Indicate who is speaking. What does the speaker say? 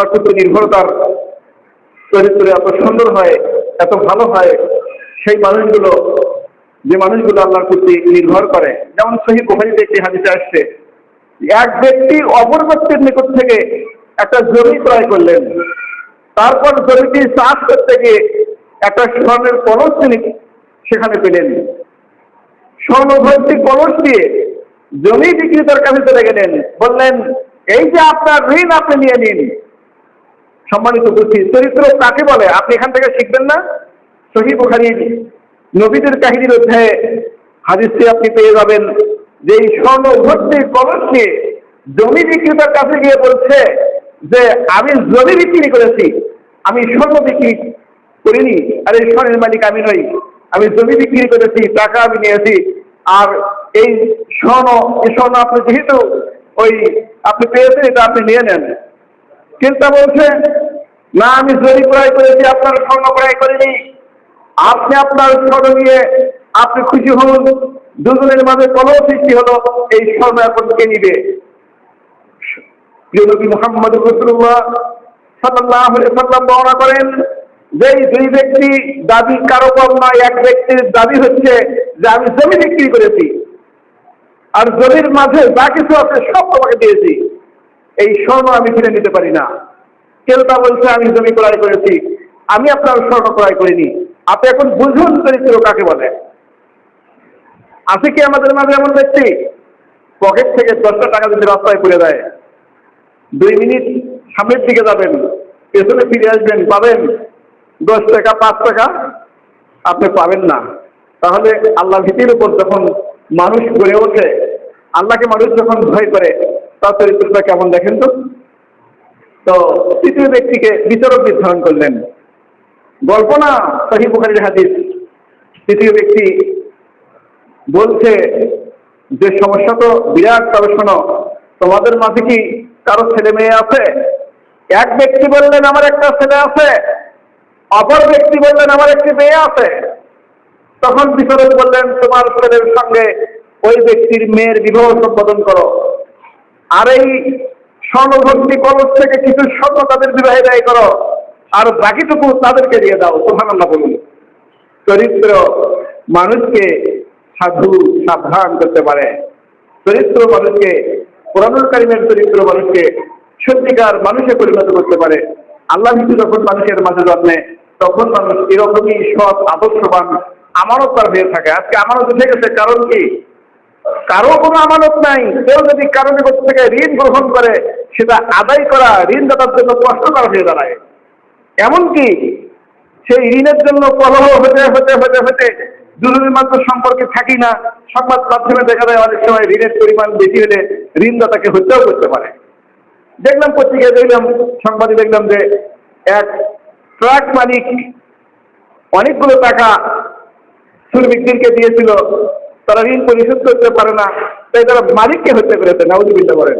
Speaker 1: আল্লাহর প্রতি নির্ভরতার চরিত্র এত সুন্দর হয়, এত ভালো হয়, সেই মানুষগুলো, যে মানুষগুলো আল্লাহর প্রতি নির্ভর করে। যেমন সহি বুখারিতে একটি হাদিসে আসছে, এক ব্যক্তি অপর ব্যক্তির নিকট থেকে একটা জমি ক্রয় করলেন। তারপর জমিটি চাষ করতে গিয়ে একটা স্বর্ণের কলস তিনি সেখানে পেলেন। স্বর্ণভর্তি কলস দিয়ে জমি বিক্রেতার কাছে চলে গেলেন। বললেন, এই যে আপনার ঋণ আপনি নিয়ে নিন সম্মানিত উপস্থিত। চরিত্র কাকে বলে? আপনি এখান থেকে শিখবেন না? সহি বুখারির নবীদের কাহিনীর অধ্যায়ে হাদিসটি আপনি পেয়ে যাবেন যে এই স্বর্ণ ভর্তি কলস জমি বিক্রেতার কাছে গিয়ে বলছে যে, আমি জমি বিক্রি করেছি, আমি স্বর্ণ বিক্রি করিনি, আর এই স্বর্ণের মালিক আমি নই, আমি জমি বিক্রি করেছি, টাকা আমি নিয়েছি, আর এই স্বর্ণ এই স্বর্ণ আপনি যেহেতু ওই, আপনি পেয়েছেন, এটা আপনি নিয়ে নেন। চিন্তা বলছে না, আমি জরি ক্রয় করেছি, আপনার স্বর্ণ ক্রয় করিনি। আপনি আপনার স্বর্ণ নিয়ে আপনি খুশি হন, দুজনের মাঝে কলহ সৃষ্টি হলো, এই স্বর্ণ এখন কে নিবে? মোহাম্মদ বর্ণনা করেন যে দুই ব্যক্তি দাবি, কারও কম নয়, এক ব্যক্তির দাবি হচ্ছে যে আমি জমি বিক্রি করেছি। আর জমির মাঝে যা কিছু আছে সব তোমাকে দিয়েছি। এই স্বর্ণ আমি ফিরে নিতে পারি না। কেউ তা বলছে, আমি জমি ক্রয় করেছি, আমি আপনার স্বর্ণ ক্রয় করিনি। আপনি এখন বুঝুন চরিত্র কাকে বলে। আছে কি আমাদের মাঝে এমন ব্যক্তি? পকেট থেকে দশটা টাকা যদি রাস্তায় পড়ে দেয়, দুই মিনিট সামনের দিকে যাবেন, পেছনে ফিরে আসবেন, পাবেন। দশ টাকা, পাঁচ টাকা আপনি পাবেন না। তাহলে আল্লাহ ভীতির উপর যখন মানুষ গড়ে ওঠে, আল্লাহকে মানুষ যখন ভয় করে, তার চরিত্রটা কেমন দেখেন তো? তো তৃতীয় ব্যক্তিকে বিচারক নির্ধারণ করলেন। গল্প না, সহি হাদিস। তৃতীয় ব্যক্তি বলছে যে, সমস্যা তো বিরাট, তবে শোনো, তোমাদের মাঝে কি কারও ছেলে মেয়ে আছে? এক ব্যক্তি বললেন, আমার একটা ছেলে আছে। অপর ব্যক্তি বললেন, আমার একটি মেয়ে আছে। তখন বিচারক বললেন তোমার ছেলের সঙ্গে ওই ব্যক্তির মেয়ের বিবাহ সম্পাদন করো। আর এই স্বর্ণভর্তি কলস থেকে কিছু স্বর্ণ তাদের বিবাহে ব্যয় করো, আর বাকিটুকু তাদেরকে দিয়ে দাও আল্লাহ বলুন। চরিত্র মানুষকে সাধু সাবধান করতে পারে। চরিত্র মানুষকে পুরানুল কারিমের চরিত্র মানুষকে সত্যিকার মানুষে পরিণত করতে পারে। আল্লাহ ভীতি যখন মানুষের মাঝে জন্মে, তখন মানুষ এরকমই সৎ, আদর্শবান আমারও আমানতদার হয়ে থাকে। আজকে আমানত উঠে গেছে, কারণ কি? কারও কোনো আমানত নাই। কেউ যদি কারও নিকট থেকে ঋণ গ্রহণ করে, সেটা আদায় করা ঋণদাতার জন্য কষ্টকর হয়ে দাঁড়ায়। এমনকি সেই ঋণের জন্য কলহ হতে হতে হতে হতে দুজনের মাত্র সম্পর্কে থাকি না। সংবাদ মাধ্যমে দেখা যায় অনেক সময় ঋণের পরিমাণ বেশি হলে ঋণদাতাকে হত্যাও করতে পারে। দেখলাম পত্রিকায় দেখলাম, সংবাদে দেখলাম যে এক ট্রাক মালিক অনেকগুলো টাকা শ্রমিকদেরকে দিয়েছিল। তারা ঋণ পরিশোধ করতে পারে না তাই তারা মালিককে হত্যা করেছে নাউজুবিল্লা করেন